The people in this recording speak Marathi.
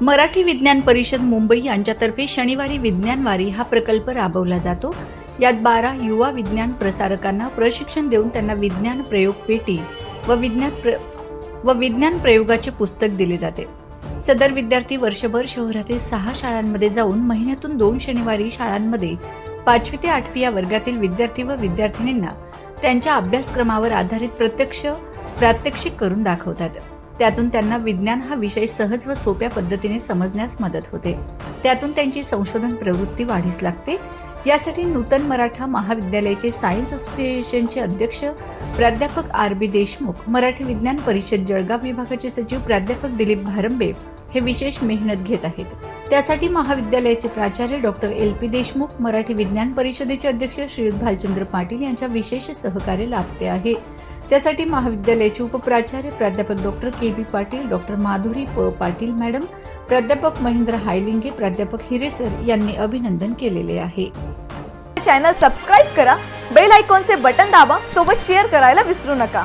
मराठी विज्ञान परिषद मुंबई यांच्यातर्फे शनिवारी विज्ञानवारी हा प्रकल्प राबवला जातो. यात बारा युवा विज्ञान प्रसारकांना प्रशिक्षण देऊन त्यांना विज्ञान प्रयोग पेटी व विज्ञान प्र- व विज्ञान प्रयोगाचे पुस्तक दिले जाते. सदर विद्यार्थी वर्षभर शहरातील सहा शाळांमध्ये जाऊन महिन्यातून दोन शनिवारी शाळांमध्ये पाचवी ते आठवी या वर्गातील विद्यार्थी व विद्यार्थिनींना त्यांच्या अभ्यासक्रमावर आधारित प्रत्यक्ष प्रात्यक्षिक करून दाखवतात. त्यातून त्यांना विज्ञान हा विषय सहज व सोप्या पद्धतीने समजण्यास मदत होते. त्यातून त्यांची संशोधन प्रवृत्ती वाढीस लागते. यासाठी नूतन मराठा महाविद्यालयाचे सायन्स असोसिएशनचे अध्यक्ष प्राध्यापक आर बी देशमुख मराठी विज्ञान परिषद जळगाव विभागाचे सचिव प्राध्यापक दिलीप भारंबे हे विशेष मेहनत घेत आहेत. त्यासाठी महाविद्यालयाचे प्राचार्य doctor L P Deshmukh Marathi विज्ञान परिषदेचे अध्यक्ष श्रीयुत भालचंद्र पाटील यांच्या विशेष सहकार्य लाभते आहे. त्यासाठी महाविद्यालयाचे उपप्राचार्य प्राध्यापक doctor K B Patil doctor Madhuri प पाटील मॅडम प्राध्यापक महेंद्र हायलिंगे प्राध्यापक हिरेसर यांनी अभिनंदन केलेले आहे. चॅनल सबस्क्राईब करा बेल आयकॉनचे बटन दाबा सोबत शेअर करायला विसरू नका.